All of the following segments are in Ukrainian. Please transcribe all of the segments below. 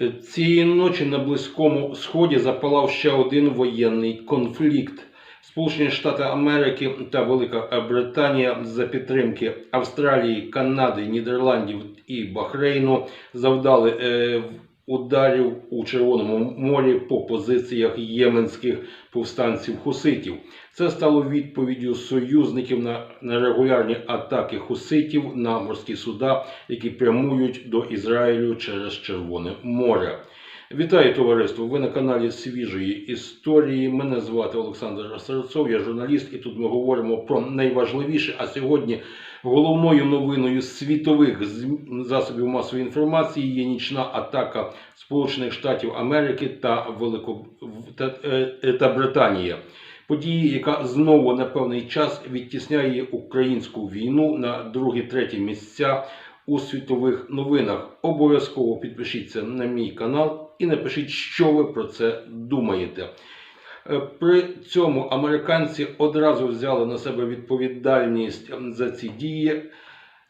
Е, Цієї ночі на Близькому Сході запалав ще один воєнний конфлікт. Сполучені Штати Америки та Велика Британія за підтримки Австралії, Канади, Нідерландів і Бахрейну завдали е, ударів у Червоному морі по позиціях єменських повстанців хуситів. Це стало відповіддю союзників на, регулярні атаки хуситів на морські суда, які прямують до Ізраїлю через Червоне море. Вітаю товариство! Ви на каналі Свіжої історії. Мене звати Олександр Серцов, я журналіст, і тут ми говоримо про найважливіше. А сьогодні головною новиною світових засобів масової інформації є нічна атака Сполучених Штатів Америки та Велико... та, е, та Британії. Події, яка знову на певний час відтісняє українську війну на другі-треті місця у світових новинах. Обов'язково підпишіться на мій канал і напишіть, що ви про це думаєте. Е, При цьому американці одразу взяли на себе відповідальність за ці дії.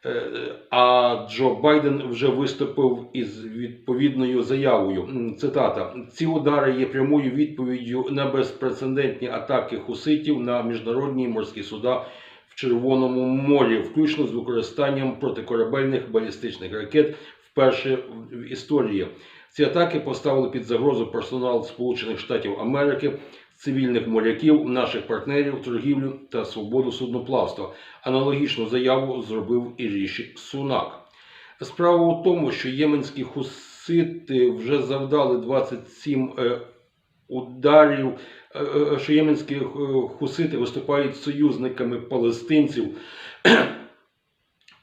Е, А Джо Байден вже виступив із відповідною заявою. Цитата: ці удари є прямою відповіддю на безпрецедентні атаки хуситів на міжнародні морські суда Червоному морі, включно з використанням протикорабельних балістичних ракет вперше в історії. Ці атаки поставили під загрозу персонал Сполучених Штатів Америки, цивільних моряків, наших партнерів, торгівлю та свободу судноплавства. Аналогічну заяву зробив і Ріші Сунак. Справа у тому, що єменські хусити вже завдали 27 е, ударів, е, е, що єменські е, хусити виступають союзниками палестинців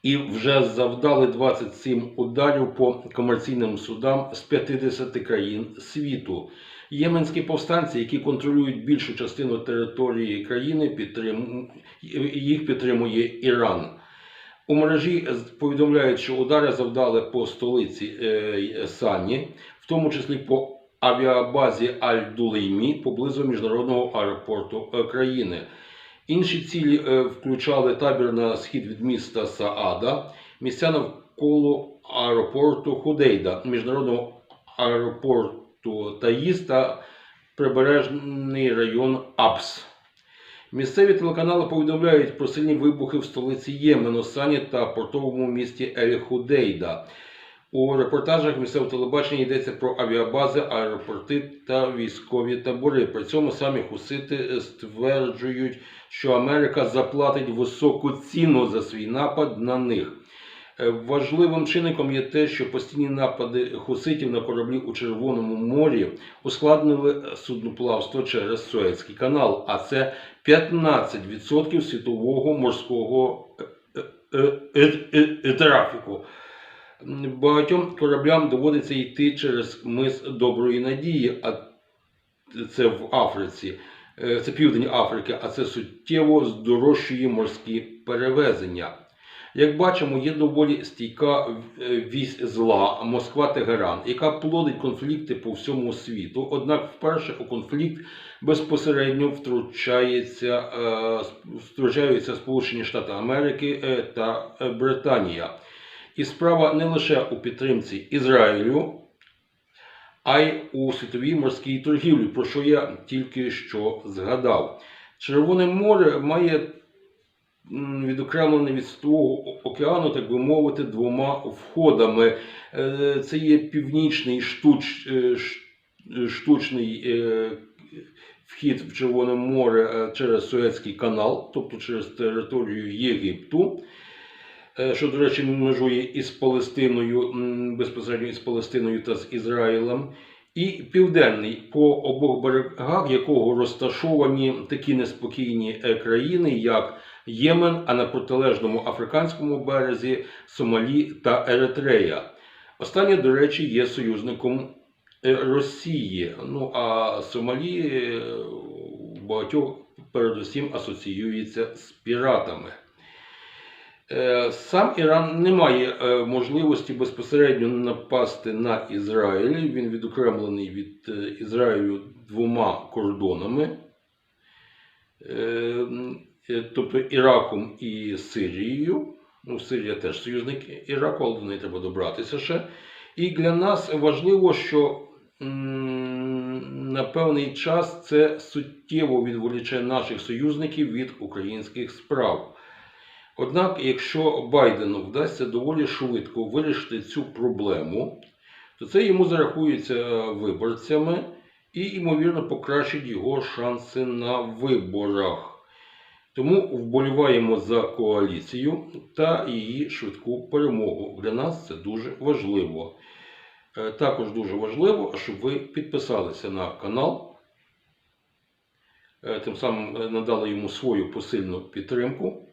і вже завдали 27 ударів по комерційним судам з 50 країн світу. Єменські повстанці, які контролюють більшу частину території країни, підтрим... їх підтримує Іран. У мережі повідомляють, що удари завдали по столиці е, Сані, в тому числі по авіабазі Аль-Дулеймі поблизу міжнародного аеропорту країни. Інші цілі е, включали табір на схід від міста Саада, місця навколо аеропорту Худейда, міжнародного аеропорту Таїз та прибережний район Апс. Місцеві телеканали повідомляють про сильні вибухи в столиці Ємену, Сані та портовому місті Ель-Худейда. У репортажах місцевого телебачення йдеться про авіабази, аеропорти та військові табори. При цьому самі хусити стверджують, що Америка заплатить високу ціну за свій напад на них. Е, Важливим чинником є те, що постійні напади хуситів на кораблі у Червоному морі ускладнили судноплавство через Суецький канал, а це 15% світового морського е, е, трафіку. Багатьом кораблям доводиться йти через мис Доброї Надії, а це в Африці, Е, це південь Африки, а це суттєво здорожчує морські перевезення. Як бачимо, є доволі стійка е, вісь зла Москва-Тегеран, яка плодить конфлікти по всьому світу. Однак вперше у конфлікт безпосередньо е, втручаються Сполучені Штати Америки та Британія. І справа не лише у підтримці Ізраїлю, а й у світовій морській торгівлі, про що я тільки що згадав. Червоне море має відокремлене від світового океану, так би мовити, двома входами. Е, Це є північний штуч, е, штучний е, вхід в Червоне море через Суецький канал, тобто через територію Єгипту. Е, Що, до речі, межує із Палестиною, безпосередньо із Палестиною та з Ізраїлем, і південний, по обох берегах якого розташовані такі неспокійні е, країни, як Ємен, а на протилежному африканському березі Сомалі та Еретрея. Останнє, до речі, є союзником е, Росії. Ну а Сомалі багатьох передусім асоціюється з піратами. Е, Сам Іран не має е, можливості безпосередньо напасти на Ізраїль. Він відокремлений від е, Ізраїлю двома кордонами, тобто Іраком і Сирією. Ну, Сирія теж союзник Іраку, але до неї треба добратися ще. І для нас важливо, що на певний час це суттєво відволіче наших союзників від українських справ. Однак, якщо Байдену вдасться доволі швидко вирішити цю проблему, то це йому зарахується виборцями і, ймовірно, покращить його шанси на виборах. Тому вболіваємо за коаліцію та її швидку перемогу. Для нас це дуже важливо. Е, Також дуже важливо, щоб ви підписалися на канал, е, тим самим е, надали йому свою посильну підтримку.